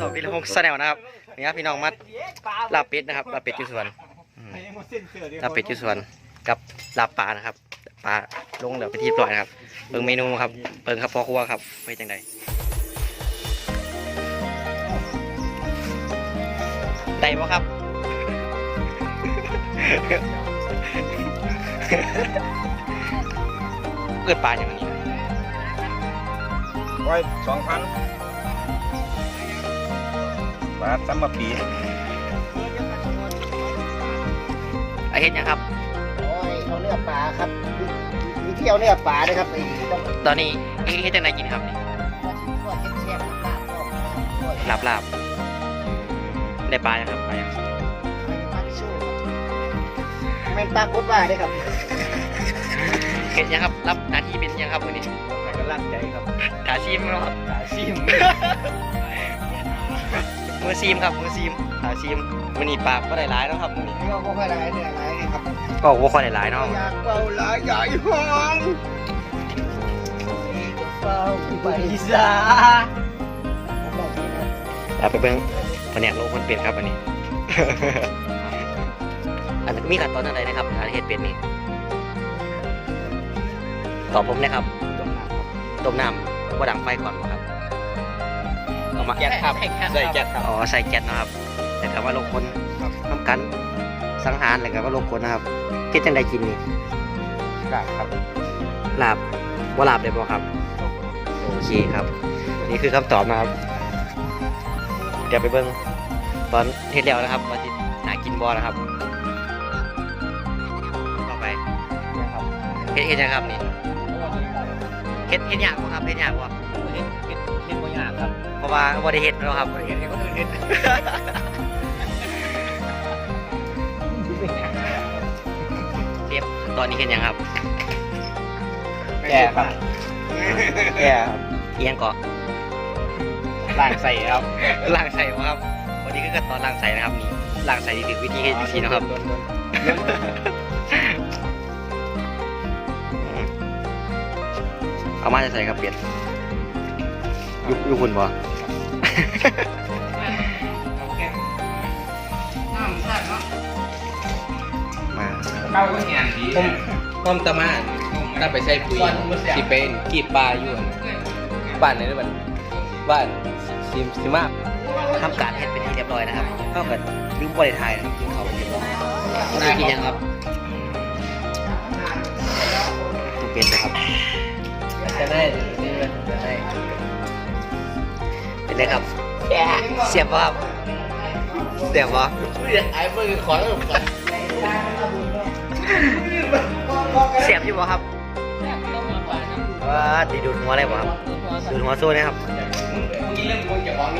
สองพี่ละหงแนลนะครับนี่ครับพี่น้องมัดลาบเป็ดนะครับลาบเป็ดอยู่สวนลาบเป็ดอยู่สวนกับลาบปลานะครับปลาลงเดี๋ยวไปที่ปล่อยนะครับเบิ่งเมนูครับเบิ่งครับพ่อครัวครับไปจังใดได้ปะครับเกิดปลาอย่างนี้ ร้อยสองพันบาทซ้ำมาปีไอเห็นยังครับโอ้ยเอาเนื้อปลาครับมีเที่ยวเนื้อปลาด้วยครับไอ้ต้องตอนนี้เฮ็ดจังไดกินครับนี่ทอดแซ่บๆลาบก็ทอดลาบลาบได้ปลายังครับปลายังปลาที่สู้แม่นปลากดว่าได้ครับเห็นยังครับ รับหน้าที่เป็นยังครับวันนี้ให้กำ ลังใจครับถาซีมเนาะครับขาซิมมือซีมครับมือซีมถาซีมวันนี้ปลาก็ได้หลายเนาะครับวันนี้ก็บ่ค่อยได้เนื้อหลายครับก็ว่าค่อยได้หลายเนาะอยากเป่าหลายใหญ่ห้องเป่าไปซะเอาไปเบิ่งแผนกโลกคนเป็ดครับวันนี้ อันมีขั้นตอนอะไรนะครับการเฮ็ดเป็ดนี่ตอบผมนะครับ ต้มน้ำว่าดังไฟก่อนบ่ครับเอามาแก๊สครับใส่แก๊สครับอ๋อใส่แก๊สนะครับแต่คำว่าโลกคนทำกันสังหารอะไรกับว่าโลกคนนะครับคิดจังได้กินนี่กากครับลาบว่าลาบเลยบ่ครับโอเคครับ นี่คือคำตอบนะครับเดี๋ยวไปเบิ้งตอนเฮ็ดแล้วนะครับว่าจะน่ากินบ่นะครับ ต่อไปนะครับเฮ็ดเฮ็ดยังครับนี่ เฮ็ดเฮ็ดยากบ่ครับเฮ็ดยากบ่เฮ็ดเฮ็ดเฮ็ดบ่ยากครับเพราะว่าบ่ได้เฮ็ดแล้วครับเฮ็ดให้คนอื่นเฮ็ดเรียบตอนนี้เฮ็ดยังครับแก่ครับแก่ครับเอียงเกาะล่างใส่ครับล้างใส่บ่ครับวันนี้คือขั้นตอนล้างใส่นะครับนี่ล้างใส่นี่คือวิธีเฮ็ดวิธีนะครับ เอามาจะใส่กับเป็ดยุยุคุณบ่มาเข้าก็เหียนดีผมผมตะมาถ้าไปใช้ปุ๋ยที่เป็นกีบปลาอยู่บ้านไหนด้วยบ้านบ้านซิมซิมาทำการเฮ็ดเป็นที่เรียบร้อยนะครับก็เกิดลืมบริไทยนะครับกินเขาวเรียบร้อยนี่กินยังครับตุกเป็ดนะครับจะ ได้นี่มันจะได้เป็นเลยครับเสียบบ่ครับเสียบบ่ไอ้เพื่อนขอแล้วก่อนเสียบอยู่บ่ครับว่าดีดูดหัวอะไรบ่ครับดูดหัวโซ่นะครับกินเรื่องคนจะของ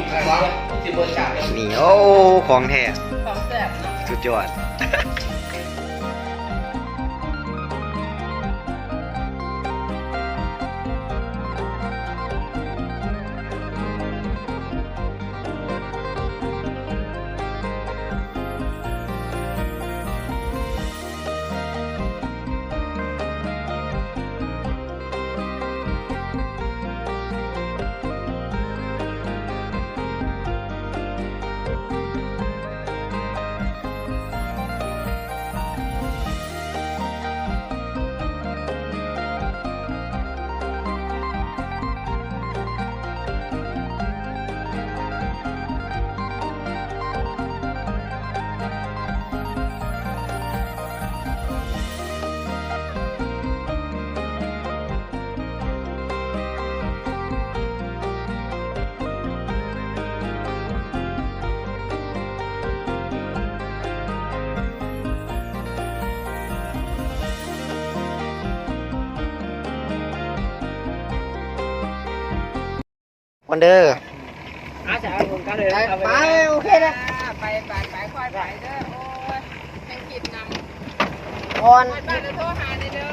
นี่ใครวะสิบนฉากนี่โอ้ของแท้สุดยอดวันเดอร์ไปโอเคนะไปไปไปค่อยไปเด้อโอ้ยยังคิดนำอ่อน บ้านจะโทรหาเด้อ